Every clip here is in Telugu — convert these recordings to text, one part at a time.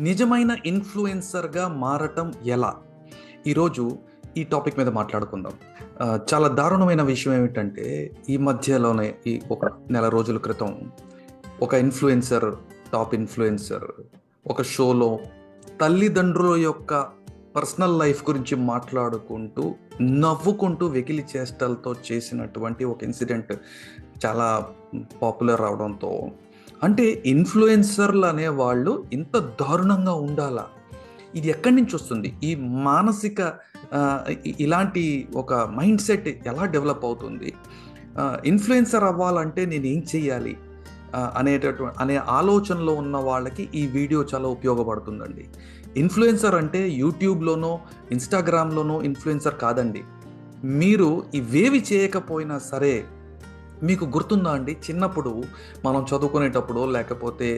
నిజమైన ఇన్ఫ్లుయెన్సర్గా మారటం ఎలా? ఈరోజు ఈ టాపిక్ మీద మాట్లాడుకుందాం. చాలా దారుణమైన విషయం ఏమిటంటే ఈ మధ్యలోనే ఈ ఒక నెల రోజుల క్రితం ఒక ఇన్ఫ్లుయెన్సర్ టాప్ ఇన్ఫ్లుయెన్సర్ ఒక షోలో తల్లిదండ్రుల యొక్క పర్సనల్ లైఫ్ గురించి మాట్లాడుకుంటూ నవ్వుకుంటూ వెకిలి చేష్టలతో చేసినటువంటి ఒక ఇన్సిడెంట్ చాలా పాపులర్ అవడంతో అంటే ఇన్ఫ్లుయెన్సర్లు అనేవాళ్ళు ఇంత దారుణంగా ఉండాలా? ఇది ఎక్కడి నుంచి వస్తుంది? ఈ మానసిక ఇలాంటి ఒక మైండ్ సెట్ ఎలా డెవలప్ అవుతుంది? ఇన్ఫ్లుయెన్సర్ అవ్వాలంటే నేను ఏం చెయ్యాలి? అనేటటువంటి అనే ఆలోచనలో ఉన్న వాళ్ళకి ఈ వీడియో చాలా ఉపయోగపడుతుందండి. ఇన్ఫ్లుయెన్సర్ అంటే యూట్యూబ్లోనో ఇన్స్టాగ్రామ్లోనో ఇన్ఫ్లుయెన్సర్ కాదండి. మీరు ఇవేవి చేయకపోయినా సరే మీకు గుర్తుందా అండి? చిన్నప్పుడు మనం చదువుకునేటప్పుడు లేకపోతే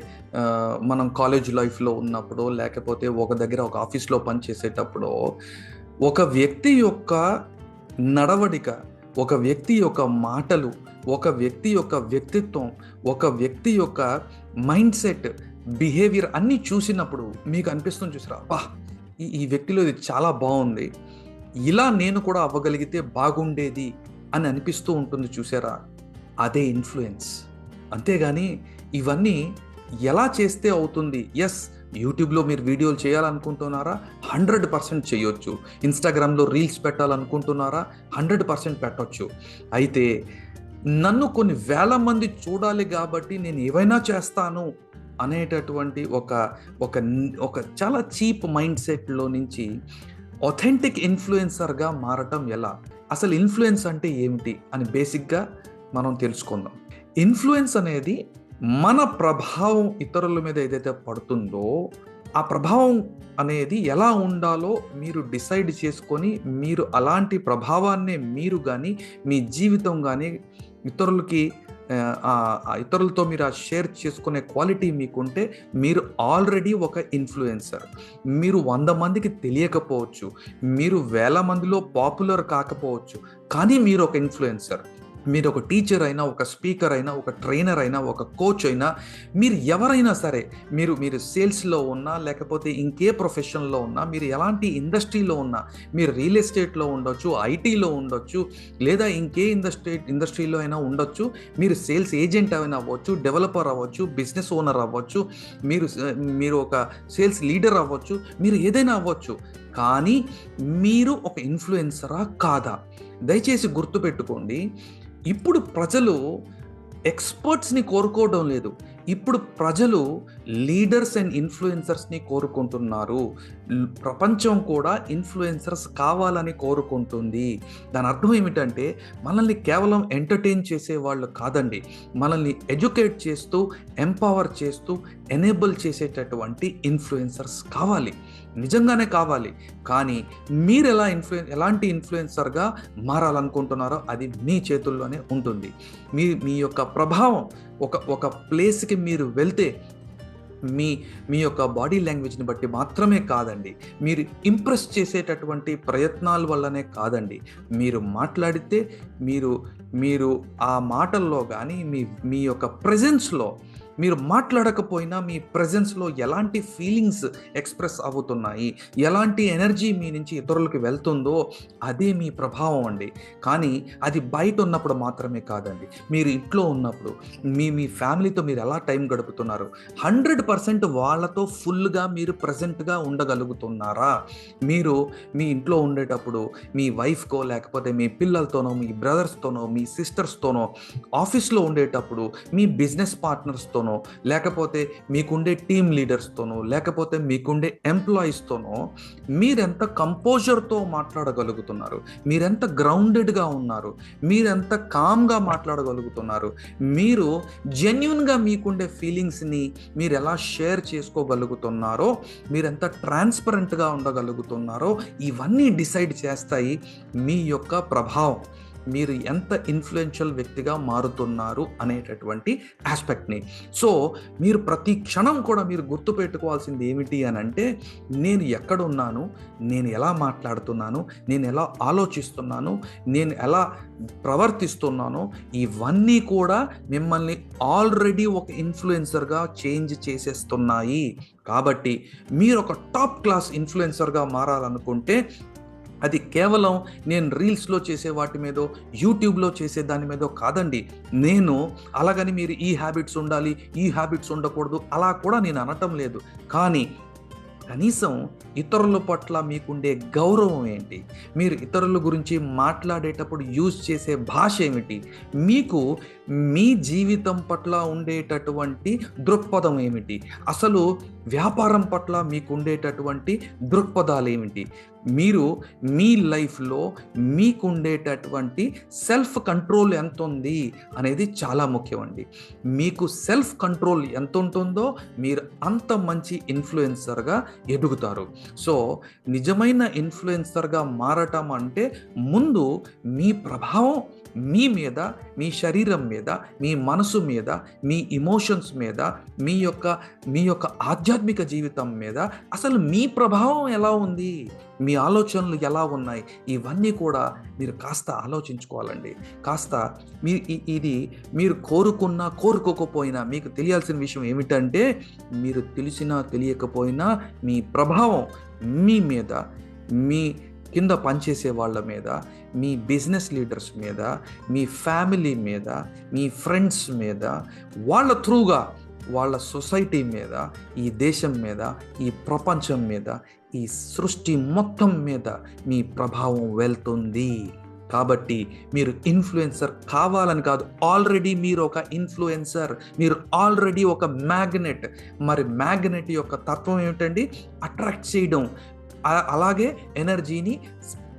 మనం కాలేజ్ లైఫ్లో ఉన్నప్పుడు లేకపోతే ఒక దగ్గర ఒక ఆఫీస్లో పనిచేసేటప్పుడు ఒక వ్యక్తి యొక్క నడవడిక ఒక వ్యక్తి యొక్క మాటలు ఒక వ్యక్తి యొక్క వ్యక్తిత్వం ఒక వ్యక్తి యొక్క మైండ్ సెట్ బిహేవియర్ అన్నీ చూసినప్పుడు మీకు అనిపిస్తుంది చూసారా? అబ్బా! ఈ ఈ వ్యక్తిలో ఇది చాలా బాగుంది. ఇలా నేను కూడా అవ్వగలిగితే బాగుండేది అని అనిపిస్తూ ఉంటుంది చూసారా? అదే ఇన్ఫ్లుయెన్స్. అంతేగాని ఇవన్నీ ఎలా చేస్తే అవుతుంది? ఎస్ యూట్యూబ్లో మీరు వీడియోలు చేయాలనుకుంటున్నారా? హండ్రెడ్ పర్సెంట్ చేయొచ్చు. ఇన్స్టాగ్రామ్లో రీల్స్ పెట్టాలనుకుంటున్నారా? హండ్రెడ్ పర్సెంట్ పెట్టొచ్చు. అయితే నన్ను కొన్ని వేల మంది చూడాలి కాబట్టి నేను ఏవైనా చేస్తాను అనేటటువంటి ఒక ఒక ఒక చాలా చీప్ మైండ్ సెట్లో నుంచి ఒథెంటిక్ ఇన్ఫ్లుయెన్సర్గా మారటం ఎలా? అసలు ఇన్ఫ్లుయెన్స్ అంటే ఏమిటి? అని బేసిక్గా మనం తెలుసుకుందాం. ఇన్ఫ్లుయెన్స్ అనేది మన ప్రభావం ఇతరుల మీద ఏదైతే పడుతుందో ఆ ప్రభావం అనేది ఎలా ఉండాలో మీరు డిసైడ్ చేసుకొని మీరు అలాంటి ప్రభావాన్ని మీరు కానీ మీ జీవితం కానీ ఇతరులకి ఇతరులతో మీరు ఆ షేర్ చేసుకునే క్వాలిటీ మీకుంటే మీరు ఆల్రెడీ ఒక ఇన్ఫ్లుయెన్సర్. మీరు వంద మందికి తెలియకపోవచ్చు మీరు వేల మందిలో పాపులర్ కాకపోవచ్చు కానీ మీరు ఒక ఇన్ఫ్లుయెన్సర్. మీరు ఒక టీచర్ అయినా ఒక స్పీకర్ అయినా ఒక ట్రైనర్ అయినా ఒక కోచ్ అయినా మీరు ఎవరైనా సరే మీరు మీరు సేల్స్లో ఉన్నా లేకపోతే ఇంకే ప్రొఫెషన్లో ఉన్నా మీరు ఎలాంటి ఇండస్ట్రీలో ఉన్నా మీరు రియల్ ఎస్టేట్లో ఉండొచ్చు ఐటీలో ఉండొచ్చు లేదా ఇంకే ఇండస్ట్రీ ఇండస్ట్రీలో అయినా ఉండొచ్చు మీరు సేల్స్ ఏజెంట్ అయినా అవ్వచ్చు డెవలపర్ అవ్వచ్చు బిజినెస్ ఓనర్ అవ్వచ్చు మీరు మీరు ఒక సేల్స్ లీడర్ అవ్వచ్చు మీరు ఏదైనా అవ్వచ్చు. కానీ మీరు ఒక ఇన్ఫ్లుయెన్సరా కాదా? దయచేసి గుర్తుపెట్టుకోండి. ఇప్పుడు ప్రజలు ఎక్స్పర్ట్స్ని కోరుకోవడం లేదు. ఇప్పుడు ప్రజలు లీడర్స్ అండ్ ఇన్ఫ్లుయెన్సర్స్ని కోరుకుంటున్నారు. ప్రపంచం కూడా ఇన్ఫ్లుయెన్సర్స్ కావాలని కోరుకుంటుంది. దాని అర్థం ఏమిటంటే మనల్ని కేవలం ఎంటర్టైన్ చేసే వాళ్ళు కాదండి. మనల్ని ఎడ్యుకేట్ చేస్తూ ఎంపవర్ చేస్తూ ఎనేబుల్ చేసేటటువంటి ఇన్ఫ్లుయెన్సర్స్ కావాలి. నిజంగానే కావాలి. కానీ మీరు ఎలా ఇన్ఫ్లుయెన్ ఎలాంటి ఇన్ఫ్లుయెన్సర్గా మారాలనుకుంటున్నారో అది మీ చేతుల్లోనే ఉంటుంది. మీ మీ యొక్క ప్రభావం ఒక ఒక ప్లేస్కి మీరు వెళ్తే మీ మీ యొక్క బాడీ లాంగ్వేజ్ని బట్టి మాత్రమే కాదండి. మీరు ఇంప్రెస్ చేసేటటువంటి ప్రయత్నాల వల్లనే కాదండి. మీరు మాట్లాడితే మీరు మీరు ఆ మాటల్లో కానీ మీ మీ యొక్క ప్రజెన్స్లో మీరు మాట్లాడకపోయినా మీ ప్రజెన్స్లో ఎలాంటి ఫీలింగ్స్ ఎక్స్ప్రెస్ అవుతున్నాయి? ఎలాంటి ఎనర్జీ మీ నుంచి ఇతరులకు వెళ్తుందో అదే మీ ప్రభావం అండి. కానీ అది బయట ఉన్నప్పుడు మాత్రమే కాదండి. మీరు ఇంట్లో ఉన్నప్పుడు మీ మీ ఫ్యామిలీతో మీరు ఎలా టైం గడుపుతున్నారు? హండ్రెడ్ పర్సెంట్ వాళ్ళతో ఫుల్గా మీరు ప్రజెంట్గా ఉండగలుగుతున్నారా? మీరు మీ ఇంట్లో ఉండేటప్పుడు మీ వైఫ్కో లేకపోతే మీ పిల్లలతోనో మీ బ్రదర్స్తోనో మీ సిస్టర్స్తోనో ఆఫీస్లో ఉండేటప్పుడు మీ బిజినెస్ పార్ట్నర్స్తోనో లేకపోతే మీకుండే టీమ్ లీడర్స్తోనో లేకపోతే మీకుండే ఎంప్లాయీస్తోనో మీరెంత కంపోజర్తో మాట్లాడగలుగుతున్నారు? మీరెంత గ్రౌండెడ్గా ఉన్నారు? మీరెంత కామ్గా మాట్లాడగలుగుతున్నారు? మీరు జెన్యున్గా మీకుండే ఫీలింగ్స్ని మీరు ఎలా షేర్ చేసుకోగలుగుతున్నారో మీరెంత ట్రాన్స్పరెంట్గా ఉండగలుగుతున్నారో ఇవన్నీ డిసైడ్ చేస్తాయి మీ యొక్క ప్రభావం. మీరు ఎంత ఇన్ఫ్లుయెన్షియల్ వ్యక్తిగా మారుతున్నారు అనేటటువంటి ఆస్పెక్ట్ని సో మీరు ప్రతి క్షణం కూడా మీరు గుర్తుపెట్టుకోవాల్సింది ఏమిటి అని అంటే నేను ఎక్కడున్నాను నేను ఎలా మాట్లాడుతున్నాను నేను ఎలా ఆలోచిస్తున్నాను నేను ఎలా ప్రవర్తిస్తున్నానో ఇవన్నీ కూడా మిమ్మల్ని ఆల్రెడీ ఒక ఇన్ఫ్లుయెన్సర్గా చేంజ్ చేసేస్తున్నాయి. కాబట్టి మీరు ఒక టాప్ క్లాస్ ఇన్ఫ్లుయెన్సర్గా మారాలనుకుంటే అది కేవలం నేను రీల్స్లో చేసే వాటి మీదో యూట్యూబ్లో చేసే దాని మీదో కాదండి. నేను అలాగని మీరు ఈ హ్యాబిట్స్ ఉండాలి ఈ హ్యాబిట్స్ ఉండకూడదు అలా కూడా నేను అనటం లేదు. కానీ కనీసం ఇతరుల పట్ల మీకుండే గౌరవం ఏంటి? మీరు ఇతరుల గురించి మాట్లాడేటప్పుడు యూజ్ చేసే భాష ఏమిటి? మీకు మీ జీవితం పట్ల ఉండేటటువంటి దృక్పథం ఏమిటి? అసలు వ్యాపారం పట్ల మీకు ఉండేటటువంటి దృక్పథాలు ఏమిటి మీరు మీ లైఫ్లో మీకు ఉండేటటువంటి సెల్ఫ్ కంట్రోల్ ఎంత ఉంది అనేది చాలా ముఖ్యమండి. మీకు సెల్ఫ్ కంట్రోల్ ఎంత ఉంటుందో మీరు అంత మంచి ఇన్ఫ్లుయెన్సర్గా ఎదుగుతారు. సో నిజమైన ఇన్ఫ్లుయెన్సర్గా మారటం అంటే ముందు మీ ప్రభావం మీ మీద మీ శరీరం మీద మీ మనసు మీద మీ ఇమోషన్స్ మీద మీ యొక్క మీ యొక్క ఆధ్యాత్మిక జీవితం మీద అసలు మీ ప్రభావం ఎలా ఉంది? మీ ఆలోచనలు ఎలా ఉన్నాయి? ఇవన్నీ కూడా మీరు కాస్త ఆలోచించుకోవాలండి. కాస్త మీ ఇది మీరు కోరుకున్నా కోరుకోకపోయినా మీకు తెలియాల్సిన విషయం ఏమిటంటే మీరు తెలిసినా తెలియకపోయినా మీ ప్రభావం మీ మీద మీ కింద పనిచేసే వాళ్ళ మీద మీ బిజినెస్ లీడర్స్ మీద మీ ఫ్యామిలీ మీద మీ ఫ్రెండ్స్ మీద వాళ్ళ త్రూగా వాళ్ళ సొసైటీ మీద ఈ దేశం మీద ఈ ప్రపంచం మీద ఈ సృష్టి మొత్తం మీద మీ ప్రభావం వెళ్తుంది. కాబట్టి మీరు ఇన్ఫ్లుయెన్సర్ కావాలని కాదు. ఆల్రెడీ మీరు ఒక ఇన్ఫ్లుయెన్సర్ మీరు ఆల్రెడీ ఒక మ్యాగ్నెట్. మరి మ్యాగ్నెట్ యొక్క తత్వం ఏమిటండి? అట్రాక్ట్ చేయడం. అలాగే ఎనర్జీని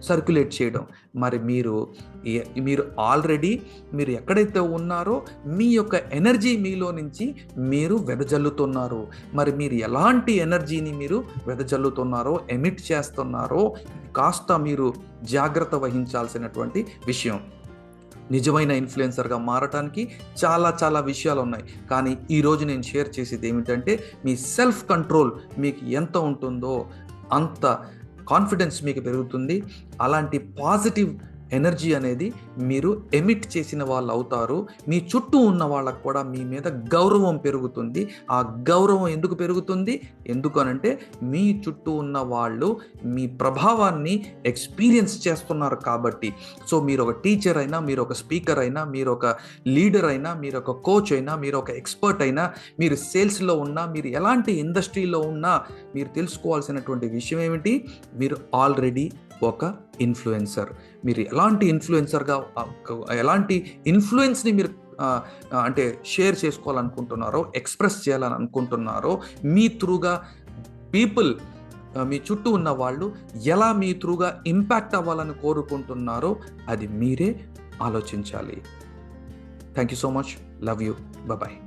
సర్క్యులేట్ చేయడం. మరి మీరు ఏ- మీరు ఆల్రెడీ మీరు ఎక్కడైతే ఉన్నారో మీ యొక్క ఎనర్జీ మీలో నుంచి మీరు వెదజల్లుతున్నారు. మరి మీరు ఎలాంటి ఎనర్జీని మీరు వెదజల్లుతున్నారో ఎమిట్ చేస్తున్నారో కాస్త మీరు జాగ్రత్త వహించాల్సినటువంటి విషయం. నిజమైన ఇన్ఫ్లుయెన్సర్గా మారటానికి చాలా చాలా విషయాలు ఉన్నాయి కానీ ఈరోజు నేను షేర్ చేసేది ఏమిటంటే మీ సెల్ఫ్ కంట్రోల్ మీకు ఎంత ఉంటుందో అంత కాన్ఫిడెన్స్ మీకు పెరుగుతుంది. అలాంటి పాజిటివ్ ఎనర్జీ అనేది మీరు ఎమిట్ చేసిన వాళ్ళు అవుతారు. మీ చుట్టూ ఉన్న వాళ్ళకు కూడా మీ మీద గౌరవం పెరుగుతుంది. ఆ గౌరవం ఎందుకు పెరుగుతుంది? ఎందుకనంటే మీ చుట్టూ ఉన్న వాళ్ళు మీ ప్రభావాన్ని ఎక్స్పీరియన్స్ చేస్తున్నారు కాబట్టి. సో మీరు ఒక టీచర్ అయినా మీరు ఒక స్పీకర్ అయినా మీరు ఒక లీడర్ అయినా మీరు ఒక కోచ్ అయినా మీరు ఒక ఎక్స్పర్ట్ అయినా మీరు సేల్స్లో ఉన్నా మీరు ఎలాంటి ఇండస్ట్రీలో ఉన్నా మీరు తెలుసుకోవాల్సినటువంటి విషయం ఏమిటి? మీరు ఆల్రెడీ ఒక ఇన్ఫ్లుయెన్సర్. మీరు ఎలా ఎలాంటి ఇన్ఫ్లుయెన్సర్గా ఎలాంటి ఇన్ఫ్లుయెన్స్ని మీరు అంటే షేర్ చేసుకోవాలనుకుంటున్నారో ఎక్స్ప్రెస్ చేయాలని అనుకుంటున్నారో మీ త్రూగా పీపుల్ మీ చుట్టూ ఉన్న వాళ్ళు ఎలా మీ త్రూగా ఇంపాక్ట్ అవ్వాలని కోరుకుంటున్నారో అది మీరే ఆలోచించాలి. Thank you so much love you bye